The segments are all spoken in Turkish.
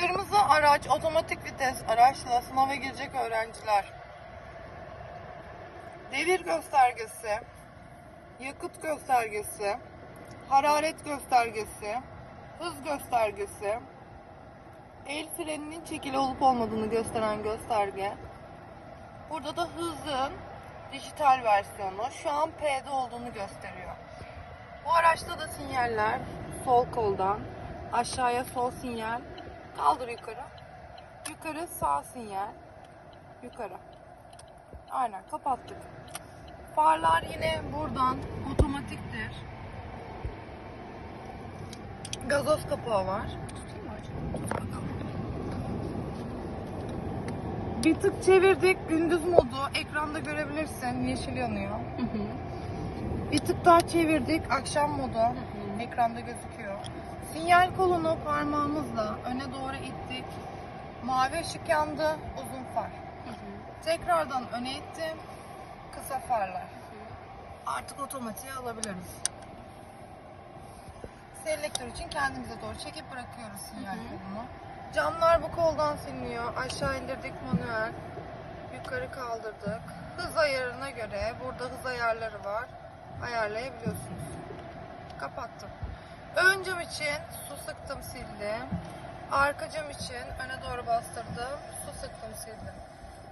Kırmızı araç otomatik vites araçla sınava girecek öğrenciler. Devir göstergesi, yakıt göstergesi, hararet göstergesi, hız göstergesi, el freninin çekili olup olmadığını gösteren gösterge. Burada da hızın dijital versiyonu şu an P'de olduğunu gösteriyor. Bu araçta da sinyaller sol koldan aşağıya sol sinyal kaldır yukarı. Yukarı sağ sinyal. Yukarı. Aynen kapattık. Farlar yine buradan otomatiktir. Gazoz kapağı var. Tutayım mı acaba? Tut bakalım. Bir tık çevirdik gündüz modu. Ekranda görebilirsin. Yeşil yanıyor. Bir tık daha çevirdik akşam modu. Ekranda gözüküyor. Kolunu parmağımızla öne doğru ittik. Mavi ışık yandı, uzun far. Tekrardan öne ittim. Kısa farlar. Artık otomatiğe alabiliriz. Selektör için kendimize doğru çekip bırakıyoruz sinyal kolunu. Camlar bu koldan siliniyor. Aşağı indirdik manuel. Yukarı kaldırdık. Hız ayarına göre burada hız ayarları var. Ayarlayabiliyorsunuz. Kapattım. Ön cam için su sıktım sildim. Arka cam için öne doğru bastırdım. Su sıktım sildim.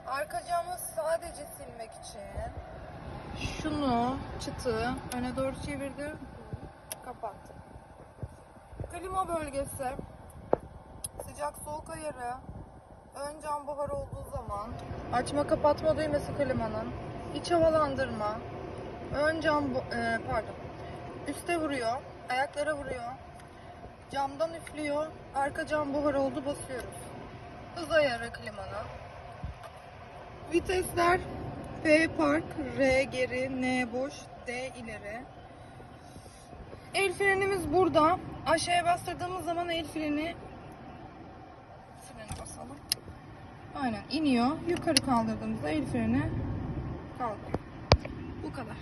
Arka camı sadece silmek için şunu çıtı öne doğru çevirdim. Kapattım. Klima bölgesi sıcak soğuk ayarı ön cam buhar olduğu zaman açma kapatma düğmesi klimanın iç havalandırma ön cam e, pardon üste vuruyor ayaklara vuruyor camdan üflüyor arka cam buhar oldu basıyoruz hız ayarı klimana vitesler P park R geri N boş D ileri El frenimiz burada. Aşağıya bastırdığımız zaman el freni frene basalım. Aynen iniyor. Yukarı kaldırdığımızda el freni kalkıyor. Bu kadar.